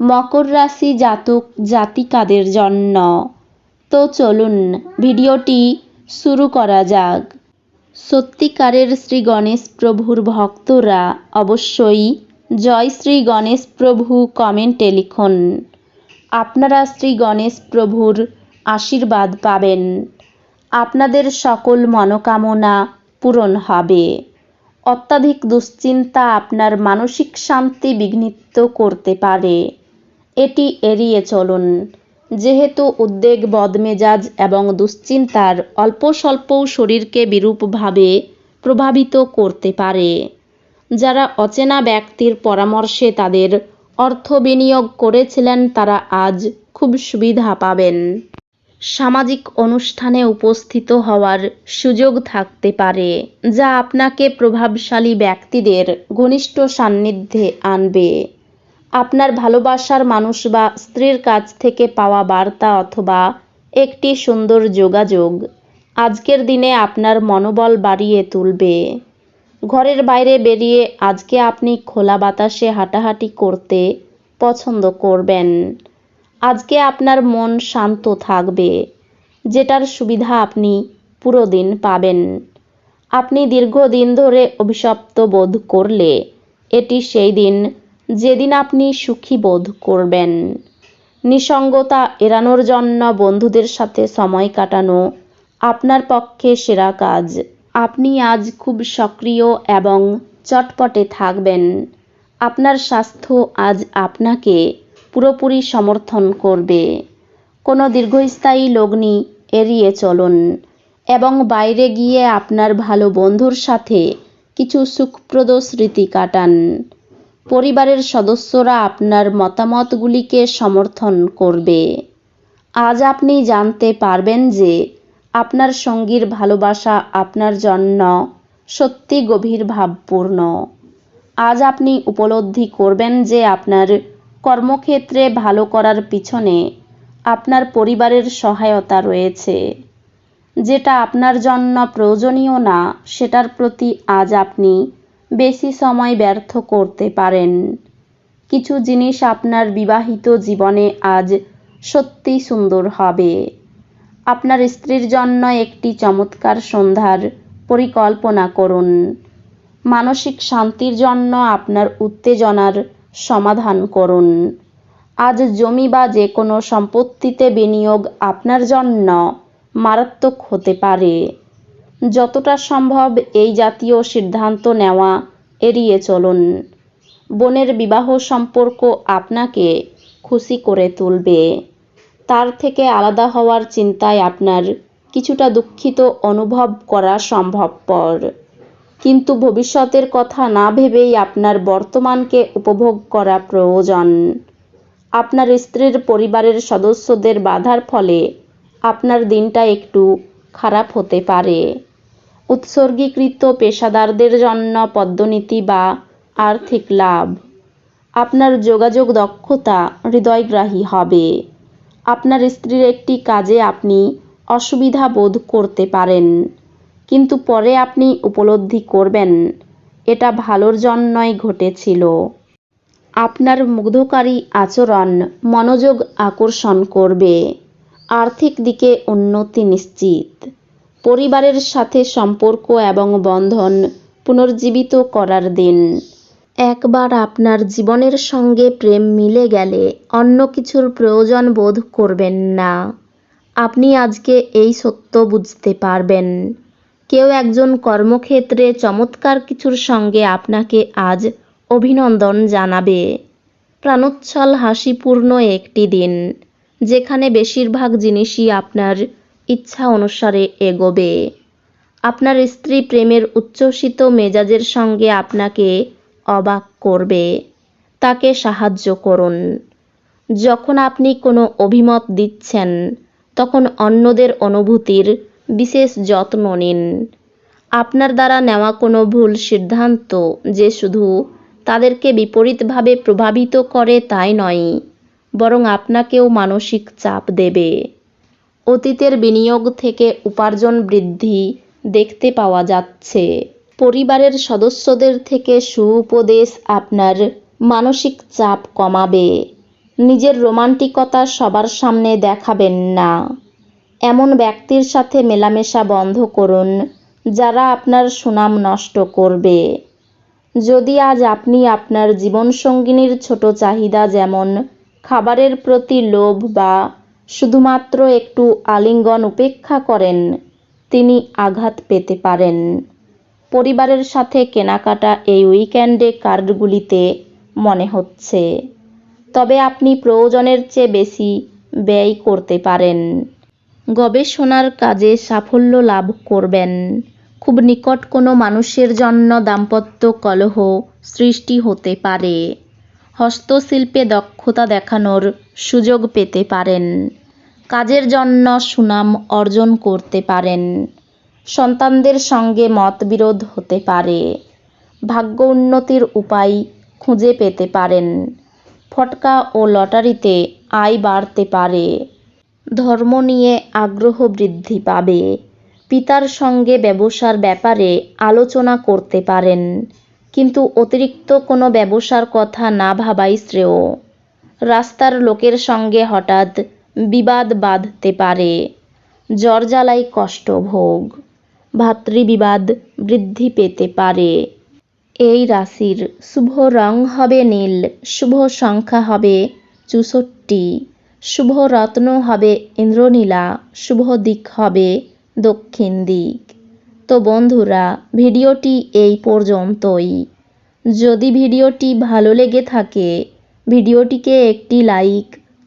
মকর রাশি জাতক জাতিকাদের জন্য। তো চলুন ভিডিওটি শুরু করা যাক। সত্যিকারের শ্রী গণেশ প্রভুর ভক্তরা অবশ্যই জয় শ্রী গণেশ প্রভু কমেন্টে লিখুন। আপনারা শ্রী গণেশ প্রভুর আশীর্বাদ পাবেন। আপনাদের সকল মনোকামনা পূরণ হবে। অত্যাধিক দুশ্চিন্তা আপনার মানসিক শান্তি বিঘ্নিত করতে পারে। এটি এড়িয়ে চলুন। যেহেতু উদ্বেগ, বদমেজাজ এবং দুশ্চিন্তার অল্প স্বল্পও শরীরকে বিরূপভাবে প্রভাবিত করতে পারে, যারা অচেনা ব্যক্তির পরামর্শে তাদের অর্থ বিনিয়োগ করেছিলেন, তারা আজ খুব সুবিধা পাবেন। সামাজিক অনুষ্ঠানে উপস্থিত হওয়ার সুযোগ থাকতে পারে, যা আপনাকে প্রভাবশালী ব্যক্তিদের ঘনিষ্ঠ সান্নিধ্যে আনবে। আপনার ভালোবাসার মানুষ বা স্ত্রীর কাছ থেকে পাওয়া বার্তা অথবা একটি সুন্দর যোগাযোগ আজকের দিনে আপনার মনোবল বাড়িয়ে তুলবে। ঘরের বাইরে বেরিয়ে আজকে আপনি খোলা বাতাসে হাঁটাহাঁটি করতে পছন্দ করবেন। আজকে আপনার মন শান্ত থাকবে, যেটার সুবিধা আপনি পুরো দিন পাবেন। আপনি দীর্ঘদিন ধরে অভিশপ্ত বোধ করলে এটি সেই দিন যেদিন আপনি সুখী বোধ করবেন। নিসঙ্গতা এড়ানোর জন্য বন্ধুদের সাথে সময় কাটানো আপনার পক্ষে সেরা কাজ। আপনি আজ খুব সক্রিয় এবং চটপটে থাকবেন। আপনার স্বাস্থ্য আজ আপনাকে পুরোপুরি সমর্থন করবে। কোনো দীর্ঘস্থায়ী লগ্নি এড়িয়ে চলুন এবং বাইরে গিয়ে আপনার ভালো বন্ধুর সাথে কিছু সুখপ্রদ স্মৃতি কাটান। পরিবারের সদস্যরা আপনার মতামতগুলিকে সমর্থন করবে। আজ আপনি জানতে পারবেন যে আপনার সঙ্গীর ভালোবাসা আপনার জন্য সত্যি গভীর ভাবপূর্ণ। আজ আপনি উপলব্ধি করবেন যে আপনার কর্মক্ষেত্রে ভালো করার পিছনে আপনার পরিবারের সহায়তা রয়েছে। যেটা আপনার জন্য প্রয়োজনীয় না, সেটার প্রতি আজ আপনি বেশি সময় ব্যর্থ করতে পারেন। কিছু জিনিস আপনার বিবাহিত জীবনে আজ সত্যি সুন্দর হবে। আপনার স্ত্রীর জন্য একটি চমৎকার সন্ধ্যার পরিকল্পনা করুন। মানসিক শান্তির জন্য আপনার উত্তেজনার সমাধান করুন। আজ জমি বা যে কোনো সম্পত্তিতে বিনিয়োগ আপনার জন্য মারাত্মক হতে পারে। যতটা সম্ভব এই জাতীয় সিদ্ধান্ত নেওয়া এড়িয়ে চলুন। বোনের বিবাহ সম্পর্ক আপনাকে খুশি করে তুলবে। তার থেকে আলাদা হওয়ার চিন্তায় আপনার কিছুটা দুঃখিত অনুভব করা সম্ভবপর। কিন্তু ভবিষ্যতের কথা না ভেবেই আপনার বর্তমানকে উপভোগ করা প্রয়োজন। আপনার স্ত্রীর পরিবারের সদস্যদের বাধার ফলে আপনার দিনটা একটু খারাপ হতে পারে। উৎসর্গীকৃত পেশাদারদের জন্য পদ্মনীতি বা আর্থিক লাভ। আপনার যোগাযোগ দক্ষতা হৃদয়গ্রাহী হবে। আপনার স্ত্রীর একটি কাজে আপনি অসুবিধা বোধ করতে পারেন, কিন্তু পরে আপনি উপলব্ধি করবেন, এটা ভালোর জন্যই ঘটেছিল। আপনার মুগ্ধকারী আচরণ মনোযোগ আকর্ষণ করবে। আর্থিক দিকে উন্নতি নিশ্চিত। পরিবারের সাথে সম্পর্ক এবং বন্ধন পুনর্জীবিত করার দিন। একবার আপনার জীবনের সঙ্গে প্রেম মিলে গেলে অন্য কিছুর প্রয়োজন বোধ করবেন না। আপনি আজকে এই সত্য বুঝতে পারবেন। কেউ একজন কর্মক্ষেত্রে চমৎকার কিছুর সঙ্গে আপনাকে আজ অভিনন্দন জানাবে। প্রাণোচ্ছল হাসিপূর্ণ একটি দিন, যেখানে বেশিরভাগ জিনিসই আপনার ইচ্ছা অনুসারে এগোবে। আপনার স্ত্রী প্রেমের উচ্ছ্বসিত মেজাজের সঙ্গে আপনাকে অবাক করবে। তাকে সাহায্য করুন। যখন আপনি কোনো অভিমত দিচ্ছেন, তখন অন্যদের অনুভূতির বিশেষ যত্ন নিন। আপনার দ্বারা নেওয়া কোনো ভুল সিদ্ধান্ত যে শুধু তাদেরকে বিপরীতভাবে প্রভাবিত করে তাই নয়, বরং আপনাকেও মানসিক চাপ দেবে। অতীতের বিনিয়োগ থেকে উপার্জন বৃদ্ধি দেখতে পাওয়া যাচ্ছে। পরিবারের সদস্যদের থেকে সুউপদেশ আপনার মানসিক চাপ কমাবে। নিজের রোমান্টিকতা সবার সামনে দেখাবেন না। এমন ব্যক্তির সাথে মেলামেশা বন্ধ করুন, যারা আপনার সুনাম নষ্ট করবে। যদি আজ আপনি আপনার জীবনসঙ্গিনীর ছোট চাহিদা যেমন খাবারের প্রতি লোভ বা শুধুমাত্র একটু আলিঙ্গন উপেক্ষা করেন, তিনি আঘাত পেতে পারেন। পরিবারের সাথে কেনাকাটা এই উইকেন্ডে কার্ডগুলিতে মনে হচ্ছে। তবে আপনি প্রয়োজনের চেয়ে বেশি ব্যয় করতে পারেন। গবেষণার কাজে সাফল্য লাভ করবেন। খুব নিকট কোনো মানুষের জন্য দাম্পত্য কলহ সৃষ্টি হতে পারে। হস্তশিল্পে দক্ষতা দেখানোর সুযোগ পেতে পারেন। কাজের জন্য সুনাম অর্জন করতে পারেন। সন্তানদের সঙ্গে মতবিরোধ হতে পারে। ভাগ্য উন্নতির উপায় খুঁজে পেতে পারেন। ফটকা ও লটারিতে আয় বাড়তে পারে। ধর্ম নিয়ে আগ্রহ বৃদ্ধি পাবে। পিতার সঙ্গে ব্যবসার ব্যাপারে আলোচনা করতে পারেন। কিন্তু অতিরিক্ত কোনো ব্যবসার কথা না ভাবাই শ্রেয়। রাস্তার লোকের সঙ্গে হঠাৎ বিবাদ বাঁধতে পারে। জ্বর জ্বালাই কষ্ট ভোগ, ভাতৃবিবাদ বৃদ্ধি পেতে পারে। এই রাশির শুভ রং হবে নীল, শুভ সংখ্যা হবে চৌষট্টি, শুভ রত্ন হবে ইন্দ্রনীলা, শুভ দিক হবে দক্ষিণ দিক। তো বন্ধুরা, ভিডিওটি এই পর্যন্তই। যদি ভিডিওটি ভালো লেগে থাকে, ভিডিওটিকে একটি লাইক